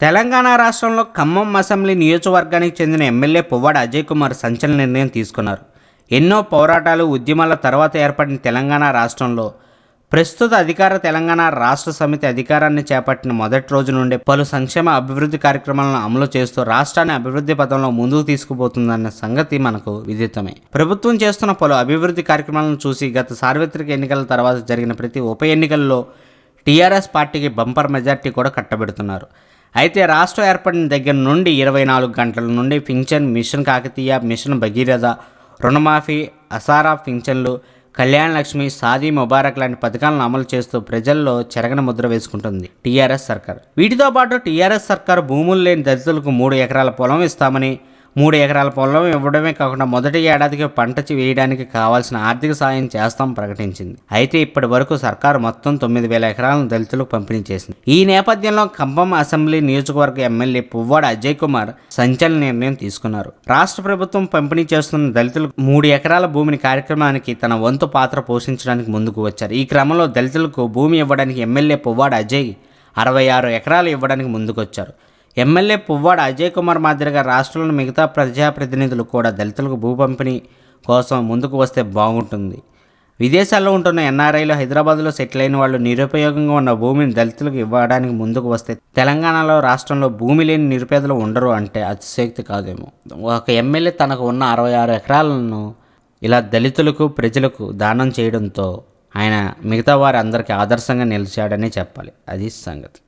తెలంగాణ రాష్ట్రంలో ఖమ్మం అసెంబ్లీ నియోజకవర్గానికి చెందిన ఎమ్మెల్యే పువ్వాడ అజయ్ కుమార్ సంచలన నిర్ణయం తీసుకున్నారు. ఎన్నో పోరాటాలు ఉద్యమాల తర్వాత ఏర్పడిన తెలంగాణ రాష్ట్రంలో ప్రస్తుత అధికార తెలంగాణ రాష్ట్ర సమితి అధికారాన్ని చేపట్టిన మొదటి రోజు నుండి పలు సంక్షేమ అభివృద్ధి కార్యక్రమాలను అమలు చేస్తూ రాష్ట్రాన్ని అభివృద్ధి పథంలో ముందుకు తీసుకుపోతుందన్న సంగతి మనకు విదితమే. ప్రభుత్వం చేస్తున్న పలు అభివృద్ధి కార్యక్రమాలను చూసి గత సార్వత్రిక ఎన్నికల తర్వాత జరిగిన ప్రతి ఉప ఎన్నికల్లో టీఆర్ఎస్ పార్టీకి బంపర్ మెజార్టీ కూడా కట్టబెడుతున్నారు. అయితే రాష్ట్రం ఏర్పడిన దగ్గర నుండి ఇరవై నాలుగు గంటల నుండి పింఛన్ మిషన్ కాకతీయ మిషన్ భగీరథ రుణమాఫీ అసారా పింఛన్లు కళ్యాణ లక్ష్మి సాదీ ముబారక్ లాంటి పథకాలను అమలు చేస్తూ ప్రజల్లో చెరగని ముద్ర వేసుకుంటుంది టీఆర్ఎస్ సర్కార్. వీటితో పాటు టీఆర్ఎస్ సర్కార్ భూములు లేని దళితులకు మూడు ఎకరాల పొలం ఇస్తామని మూడు ఎకరాల పొలం ఇవ్వడమే కాకుండా మొదటి ఏడాదికి పంట వేయడానికి కావాల్సిన ఆర్థిక సాయం చేస్తాం ప్రకటించింది. అయితే ఇప్పటి వరకు సర్కారు మొత్తం తొమ్మిది వేల ఎకరాలను దళితులకు పంపిణీ చేసింది. ఈ నేపథ్యంలో ఖమ్మం అసెంబ్లీ నియోజకవర్గ ఎమ్మెల్యే పువ్వాడ అజయ్ కుమార్ సంచలన నిర్ణయం తీసుకున్నారు. రాష్ట్ర ప్రభుత్వం పంపిణీ చేస్తున్న దళితులకు మూడు ఎకరాల భూమిని కార్యక్రమానికి తన వంతు పాత్ర పోషించడానికి ముందుకు వచ్చారు. ఈ క్రమంలో దళితులకు భూమి ఇవ్వడానికి ఎమ్మెల్యే పువ్వాడ అజయ్ అరవై ఆరు ఎకరాలు ఇవ్వడానికి ముందుకొచ్చారు. ఎమ్మెల్యే పువ్వాడ అజయ్ కుమార్ మాదిరిగా రాష్ట్రంలోని మిగతా ప్రజాప్రతినిధులు కూడా దళితులకు భూ పంపిణీ కోసం ముందుకు వస్తే బాగుంటుంది. విదేశాల్లో ఉంటున్న ఎన్ఆర్ఐలు హైదరాబాద్లో సెటిల్ అయిన వాళ్ళు నిరుపయోగంగా ఉన్న భూమిని దళితులకు ఇవ్వడానికి ముందుకు వస్తే తెలంగాణలో రాష్ట్రంలో భూమి లేని నిరుపేదలు ఉండరు అంటే అతిశయోక్తి కాదేమో. ఒక ఎమ్మెల్యే తనకు ఉన్న అరవై ఆరు ఎకరాలను ఇలా దళితులకు ప్రజలకు దానం చేయడంతో ఆయన మిగతా వారి అందరికీ ఆదర్శంగా నిలిచాడని చెప్పాలి. అది సంగతి.